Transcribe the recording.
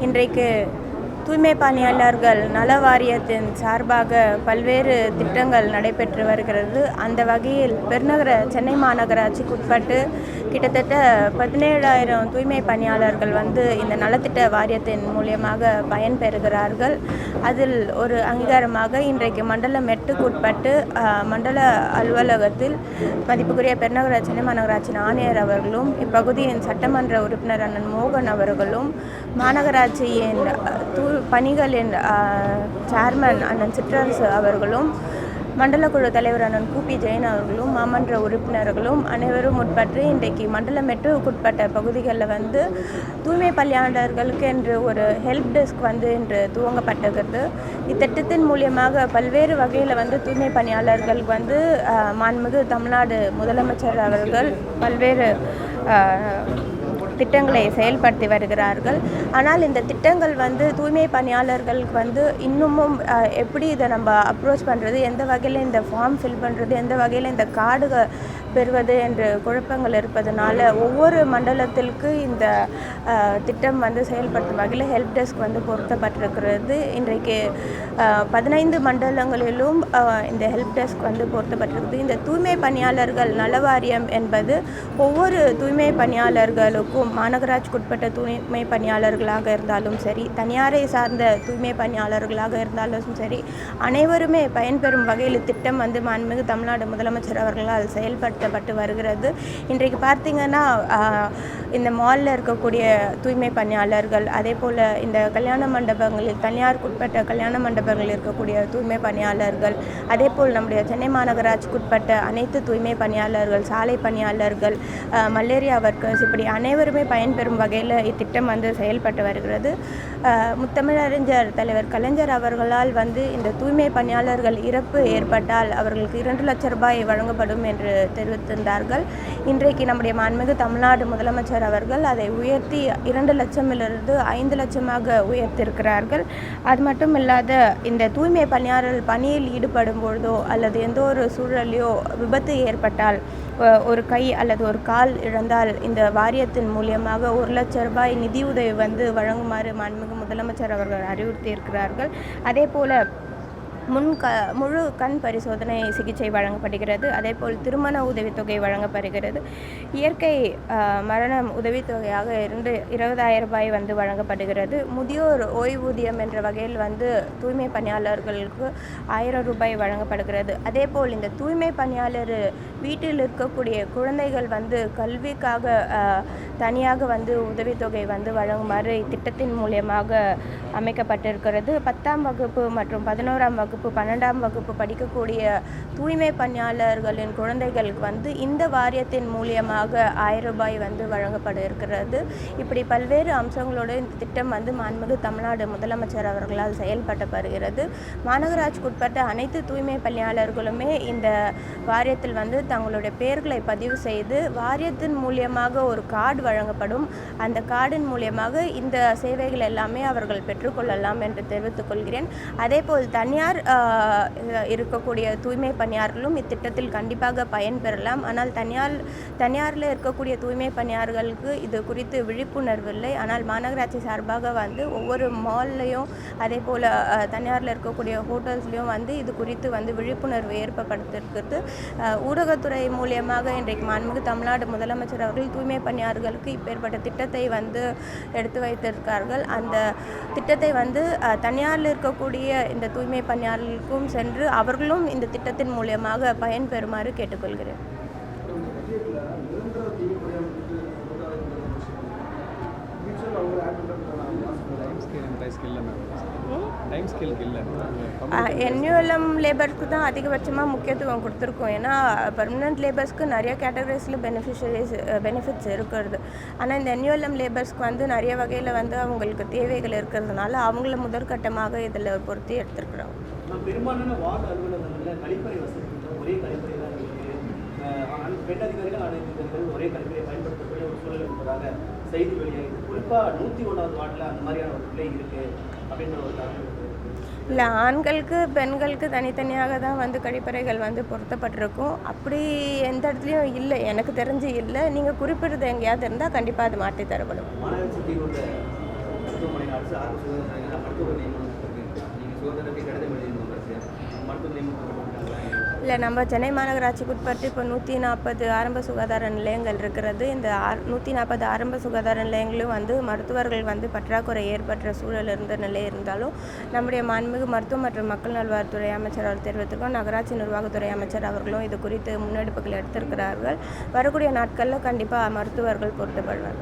இன்றைக்கு தூய்மை பணியாளர்கள் நல வாரியத்தின் சார்பாக பல்வேறு திட்டங்கள் நடைபெற்று வருகிறது. அந்த வகையில் பெருநகர சென்னை மாநகராட்சிக்குட்பட்டு கிட்டத்தட்ட பதினேழாயிரம் தூய்மை பணியாளர்கள் வந்து இந்த நலத்திட்ட வாரியத்தின் மூலியமாக பயன்பெறுகிறார்கள். அதில் ஒரு அங்கீகாரமாக இன்றைக்கு மண்டலம் எட்டுக்கு உட்பட்டு மண்டல அலுவலகத்தில் மதிப்புக்குரிய பெருநகர சென்னை மாநகராட்சியின் ஆணையர் அவர்களும் இப்பகுதியின் சட்டமன்ற உறுப்பினர் அண்ணன் மோகன் அவர்களும் மாநகராட்சியின் தூ பணிகளின் என் சேர்மன் அண்ணன் சிற்றரசு அவர்களும் மண்டல குழு தலைவர் அண்ணன் கூபி ஜெயின் அவர்களும் மாமன்ற உறுப்பினர்களும் அனைவரும் உட்பட்டு இன்றைக்கு மண்டலம் மெட்ரோவுக்குட்பட்ட பகுதிகளில் வந்து தூய்மை பணியாளர்களுக்கு என்று ஒரு ஹெல்ப் டெஸ்க் வந்து இன்று துவங்கப்பட்டிருக்கிறது. இத்திட்டத்தின் மூலியமாக பல்வேறு வகையில் வந்து தூய்மை பணியாளர்களுக்கு வந்து மாண்புமிகு தமிழ்நாடு முதலமைச்சர் அவர்கள் பல்வேறு திட்டங்களை செயல்படுத்தி வருகிறார்கள். ஆனால் இந்த திட்டங்கள் வந்து தூய்மை பணியாளர்களுக்கு வந்து இன்னமும் எப்படி இதை நம்ம அப்ரோச் பண்ணுறது எந்த வகையில் இந்த ஃபார்ம் ஃபில் பண்ணுறது எந்த வகையில் இந்த கார்டு பெறுவது என்று குழப்பங்கள் இருப்பதனால ஒவ்வொரு மண்டலத்திற்கு இந்த திட்டம் வந்து செயல்படுத்தும் வகையில் ஹெல்ப் டெஸ்க் வந்து பொருத்தப்பட்டிருக்கிறது. இன்றைக்கு பதினைந்து மண்டலங்களிலும் இந்த ஹெல்ப் டெஸ்க் வந்து பொருத்தப்பட்டிருக்குது. இந்த தூய்மை பணியாளர்கள் நலவாரியம் என்பது ஒவ்வொரு தூய்மை பணியாளர்களுக்கும் மாநகராட்சிக்குட்பட்ட தூய்மை பணியாளர்களாக இருந்தாலும் சரி தனியாரை சார்ந்த தூய்மை பணியாளர்களாக இருந்தாலும் சரி அனைவருமே பயன்பெறும் வகையில் திட்டம் வந்து மாண்புமிகு தமிழ்நாடு முதலமைச்சர் அவர்களால் செயல்பட்டு செயல்படுத்தப்பட்டு வருகிறது. இன்றைக்கு பார்த்தீங்கன்னா இந்த மாலில் இருக்கக்கூடிய தூய்மை பணியாளர்கள் அதே போல் இந்த கல்யாண மண்டபங்களில் தனியாருக்குட்பட்ட கல்யாண மண்டபங்களில் இருக்கக்கூடிய தூய்மை பணியாளர்கள் அதே போல் நம்முடைய சென்னை மாநகராட்சிக்குட்பட்ட அனைத்து தூய்மை பணியாளர்கள் சாலை பணியாளர்கள் மலேரியா ஒர்க்கர்ஸ் இப்படி அனைவருமே பயன்பெறும் வகையில் இத்திட்டம் வந்து செயல்பட்டு வருகிறது. முத்தமிழறிஞர் தலைவர் கலைஞர் அவர்களால் வந்து இந்த தூய்மை பணியாளர்கள் இறப்பு ஏற்பட்டால் அவர்களுக்கு இரண்டு லட்சம் ரூபாய் வழங்கப்படும் என்று தெரிவித்திருந்தார்கள். இன்றைக்கு நம்முடைய மாண்புமிகு தமிழ்நாடு முதலமைச்சர் அவர்கள் அதை உயர்த்தி இரண்டு லட்சமிலிருந்து ஐந்து லட்சமாக உயர்த்தியிருக்கிறார்கள். அது மட்டும் இல்லாத இந்த தூய்மை பணியாளர்கள் பணியில் ஈடுபடும் பொழுதோ அல்லது எந்த ஒரு சூழலையோ விபத்து ஏற்பட்டால் ஒரு கை அல்லது ஒரு கால் இழந்தால் இந்த வாரியத்தின் மூலியமாக ஒரு லட்சம் ரூபாய் நிதியுதவி வந்து வழங்குமாறு மாண்புமிகு முதலமைச்சர் அவர்கள் அறிவுறுத்தியிருக்கிறார்கள். அதே போல முன் க முழு கண் பரிசோதனை சிகிச்சை வழங்கப்படுகிறது. அதேபோல் திருமண உதவித்தொகை வழங்கப்படுகிறது. இயற்கை மரணம் உதவித்தொகையாக இருந்து இருபதாயிரம் ரூபாய் வந்து வழங்கப்படுகிறது. முதியோர் ஓய்வூதியம் என்ற வகையில் வந்து தூய்மை பணியாளர்களுக்கு ஆயிரம் ரூபாய் வழங்கப்படுகிறது. அதேபோல் இந்த தூய்மை பணியாளர் வீட்டில் இருக்கக்கூடிய குழந்தைகள் வந்து கல்விக்காக தனியாக வந்து உதவித்தொகை வந்து வழங்குமாறு இத்திட்டத்தின் மூலியமாக அமைக்கப்பட்டிருக்கிறது. பத்தாம் வகுப்பு மற்றும் பதினோராம் வகுப்பு பன்னெண்டாம் வகுப்பு படிக்கக்கூடிய தூய்மை பணியாளர்களின் குழந்தைகளுக்கு வந்து இந்த வாரியத்தின் மூலியமாக ஆயிரம் ரூபாய் வந்து வழங்கப்பட இருக்கிறது இப்படி பல்வேறு அம்சங்களோடு இந்த திட்டம் வந்து மாண்புமிகு தமிழ்நாடு முதலமைச்சர் அவர்களால் செயல்பட்டு வருகிறது. மாநகராட்சிக்குட்பட்ட அனைத்து தூய்மை பணியாளர்களுமே இந்த வாரியத்தில் வந்து தங்களுடைய பெயர்களை பதிவு செய்து வாரியத்தின் மூலியமாக ஒரு கார்டு வழங்கப்படும். அந்த கார்டின் மூலியமாக இந்த சேவைகள் எல்லாமே அவர்கள் பெற்று பெற்றுக்கொள்ளலாம் என்று தெரிவித்துக் கொள்கிறேன். அதேபோல் தனியார் இருக்கக்கூடிய தூய்மை பணியாளர்களும் இத்திட்டத்தில் கண்டிப்பாக பயன்பெறலாம் ஆனால் தனியார் தனியாரில் இருக்கக்கூடிய தூய்மை பணியாளர்களுக்கு இது குறித்து விழிப்புணர்வு இல்லை. ஆனால் மாநகராட்சி சார்பாக வந்து ஒவ்வொரு மால்லையும் அதே போல் தனியாரில் இருக்கக்கூடிய ஹோட்டல்ஸ்லையும் வந்து இது குறித்து வந்து விழிப்புணர்வு ஏற்படுத்திருக்கிறது. ஊடகத்துறை மூலியமாக இன்றைக்கு மாண்புமிகு தமிழ்நாடு முதலமைச்சர் அவர்கள் தூய்மை பணியாளர்களுக்கு இப்பேற்பட்ட திட்டத்தை வந்து எடுத்து வைத்திருக்கார்கள். அந்த திட்ட திட்டத்தை வந்து தனியாரில் இருக்கக்கூடிய இந்த தூய்மை பணியாளர்களுக்கும் சென்று அவர்களும் இந்த திட்டத்தின் மூலியமாக பயன்பெறுமாறு கேட்டுக்கொள்கிறேன். Skill employ skill ma'am. NULM லேபர்ஸ்க்கு தான் அதிகபட்சமாக முக்கியத்துவம் கொடுத்துருக்கோம். ஏன்னா பர்மனெண்ட் லேபர்ஸ்க்கு நிறைய கேட்டகரிஸில் பெனிஃபிஷரிஸ் பெனிஃபிட்ஸ் இருக்கிறது. ஆனால் இந்த என்யூஎல்எம் லேபர்ஸ்க்கு வந்து நிறைய வகையில் வந்து அவங்களுக்கு தேவைகள் இருக்கிறதுனால அவங்கள முதற்கட்டமாக இதில் பொருத்தி எடுத்துருக்குறோம். பெண் அதிகாரிகள் ஆண் அதிகாரிகள் ஒரே கழிப்பறையை பயன்படுத்தக்கூடிய ஒரு சூழல் இருப்பதாக செய்தி வெளியாகிது குறிப்பாக நூற்றி ஒன்றாவது வார்டில் அந்த மாதிரியான ஒரு பிள்ளை இருக்கு அப்படின்ற ஒரு இருக்கு. இல்லை ஆண்களுக்கு பெண்களுக்கு தனித்தனியாக தான் வந்து கழிப்பறைகள் வந்து பொருத்தப்பட்டிருக்கும். அப்படி எந்த இடத்துலையும் இல்லை எனக்கு தெரிஞ்சு இல்லை. நீங்கள் குறிப்பிடுறது எங்கேயாவது இருந்தால் கண்டிப்பாக அது மாற்றி தரப்படும். மருத்துவமனை அரசு சுகாதார நீங்கள் சுகாதாரத்தை கடிதம் இல்லை நம்ம சென்னை மாநகராட்சிக்கு உட்பட்டு இப்போ நூற்றி நாற்பது ஆரம்ப சுகாதார நிலையங்கள் இருக்கிறது. இந்த ஆர் நூற்றி நாற்பது ஆரம்ப சுகாதார நிலையங்களும் வந்து மருத்துவர்கள் வந்து பற்றாக்குறை ஏற்பட்ட சூழல் இருந்த நிலை இருந்தாலும் நம்முடைய மாண்புமிகு மருத்துவ மற்றும் மக்கள் நல்வாழ்வுத்துறை அமைச்சர் அவர் தெரிவித்திருக்கோம் நகராட்சி நிர்வாகத்துறை அமைச்சர் அவர்களும் இது குறித்து முன்னெடுப்புகள் எடுத்திருக்கிறார்கள். வரக்கூடிய நாட்களில் கண்டிப்பாக மருத்துவர்கள் பொருத்தப்படுவார்